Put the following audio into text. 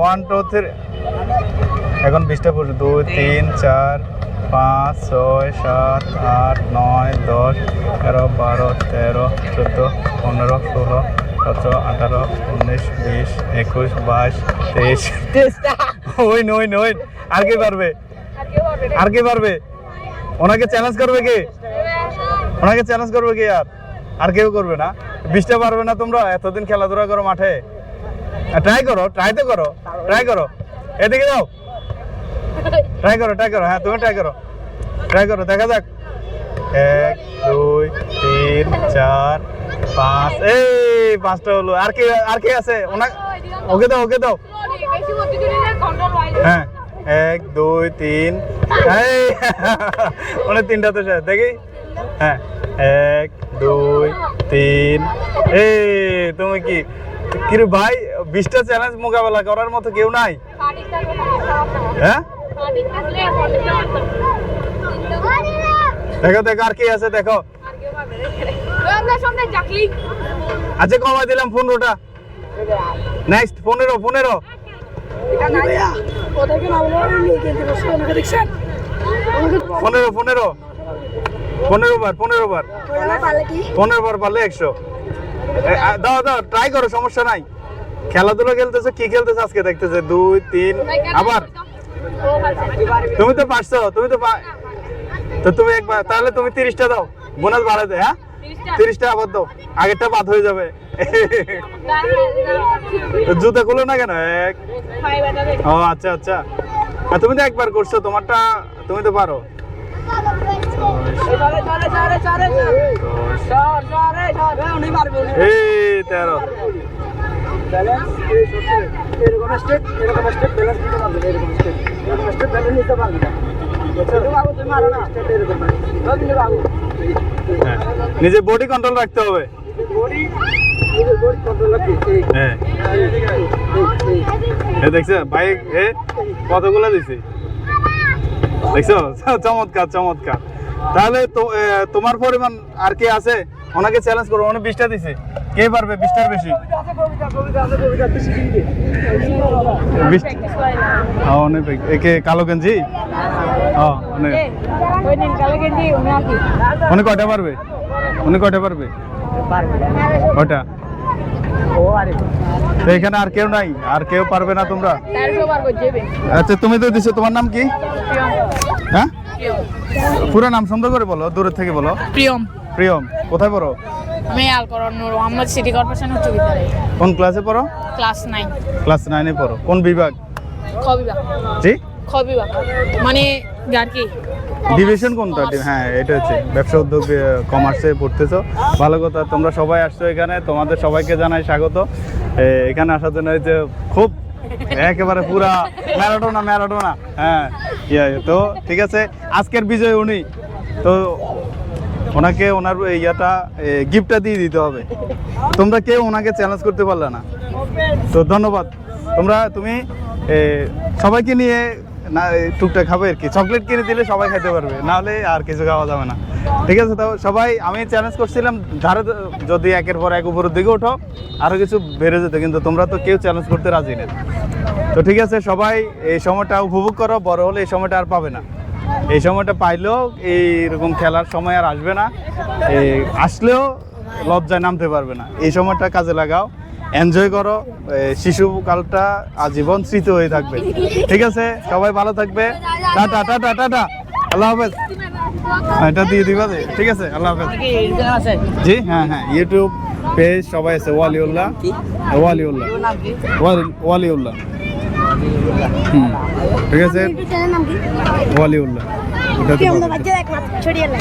One two three এখন বিশটা পড়ছে। দুই তিন চার পাঁচ ছয় সাত আট নয় দশ এগারো বারো তেরো চোদ্দ পনেরো ষোলো সতেরো আঠারো উনিশ বিশ একুশ বাইশ তেইশ। ওই নই নই আর কে পারবে? আর কে পারবে? ওনাকে চ্যালেঞ্জ করবে কে? ওনাকে চ্যালেঞ্জ করবে কে আর? আর কেউ করবে না। বিশটা পারবে না তোমরা? এতদিন খেলাধুলা করো মাঠে। ট্রাই করো ট্রাই তো করো ট্রাই করো। এদিকে যাও। ট্রাই করো ট্রাই করো হ্যাঁ তুমি ট্রাই করো। ট্রাই করো, দেখা যাক। এক, দুই, তিন, চার, পাঁচ। এই, পাঁচটা হলো। আর কে আর কে আছে? ওনা ওকে দাও ওকে দাও। হ্যাঁ এক, দুই, তিন। এই মানে তিনটা তো শেষ, দেখি। হ্যাঁ এক, দুই, তিন। এই, তুমি কি? কিরে ভাই, বিশটা চ্যালেঞ্জ মোকাবেলা করার মতো কেউ নাই? হ্যাঁ? দেখো দেখো, আর কি আছে, দেখো। আচ্ছা কমাই দিলাম পনেরোটা। নেক্সট পনেরো পনেরো। পনেরো পনেরো। পনেরো বার পনেরো বার। পনেরো বার পারলে একশো। দাও দাও ট্রাই করো সমস্যা নাই। খেলাধুলা খেলতেছে কি খেলতেছে আজকে? দেখতেছে দুই তিন আবার। তুমি তো পারছ তুমি তো তো তুমি একবার তাহলে তুমি তিরিশটা দাও বোনাস বাড়াই দে হ্যাঁ? তিরিশটা? আবার দাও আগেরটা বাদ হয়ে যাবে। জুতা খুলো না কেন? এক। ও আচ্ছা আচ্ছা। তুমি তো একবার করছ তোমারটা তুমি তো পারো। তেরো। নিজে বডি কন্ট্রোল রাখতে হবে। হ্যাঁ। দেখছ বাইক এ কতগুলো দিছি? দেখছ? চমৎকার চমৎকার। তাহলে তোমার পরিমাণ আর কে আছে? ওনাকে চ্যালেঞ্জ করো উনি বিশটা দিছে। কে পারবে? বিশটার বেশি। একে কালো গেঞ্জি? উনি কয়টা পারবে? উনি কয়টা পারবে? কয়টা? এখানে আর কেউ নাই। আর কেউ পারবে না তোমরা? আচ্ছা তুমি তো দিছো। তোমার নাম কি? হ্যাঁ? পুরো নাম সুন্দর করে বলো দূরের থেকে বলো। প্রিয়ম। প্রিয়ম কোথায় পড়ো? আমি আলকরণ নূর মোহাম্মদ সিটি কর্পোরেশন উচ্চ বিদ্যালয়। কোন ক্লাসে পড়ো? Class nine. ক্লাস নাইনে পড়ো। কোন বিভাগ? খ বিভাগ জি? খ বিভাগ মানে গার্কি ডিভিশন কোনটা? হ্যাঁ এটা হচ্ছে। ব্যবসা উদ্যোগ কমার্সে পড়তেছো। ভালো কথা তোমরা সবাই আসছো এখানে তোমাদের সবাইকে জানাই স্বাগত। এখানে আসার জন্য যে খুব একেবারে পুরা ম্যারাডোনা ম্যারাডোনা। হ্যাঁ। তো ঠিক আছে, আজকের বিজয় উনি। তো ওনাকে ওনার ইয়াটা গিফটটা দিয়ে দিতে হবে। তোমরা কেউ ওনাকে চ্যালেঞ্জ করতে পারলে না। তো ধন্যবাদ। তোমরা, তুমি সবাইকে নিয়ে না টুকটাক খাবে আর কি। চকলেট কিনে দিলে সবাই খেতে পারবে, নাহলে আর কিছু খাওয়া যাবে না। ঠিক আছে, তো সবাই, আমি চ্যালেঞ্জ করছিলাম, ধারে যদি একের পর এক উপরের দিকে ওঠো আরও কিছু বেড়ে যেত, কিন্তু তোমরা তো কেউ চ্যালেঞ্জ করতে রাজি না। তো ঠিক আছে, সবাই, এই সময়টা উপভোগ করো, বড় হলে এই সময়টা আর পাবে না। এই সময়টা পাইলেও এইরকম খেলার সময় আর আসবে না। আসলেও লজ্জায় নামতে পারবে না। এই সময়টা কাজে লাগাও। এনজয় করো। শিশুকালটা আজীবন স্মৃতি হয়ে থাকবে। ঠিক আছে? সবাই ভালো থাকবে। Tata tata tata. আল্লাহ হাফেজ। হ্যাঁ, এটা দিয়ে দিবা যে? ঠিক আছে? আল্লাহ হাফেজ। জি হ্যাঁ হ্যাঁ। ইউটিউব পেজ সবাই আছে ওয়ালিউল্লাহ। ওয়ালিউল্লাহ। ওয়ালি- ওয়ালিউল্লাহ। হুম। ঠিক আছে? ওয়ালিউল্লাহ। ওটাতে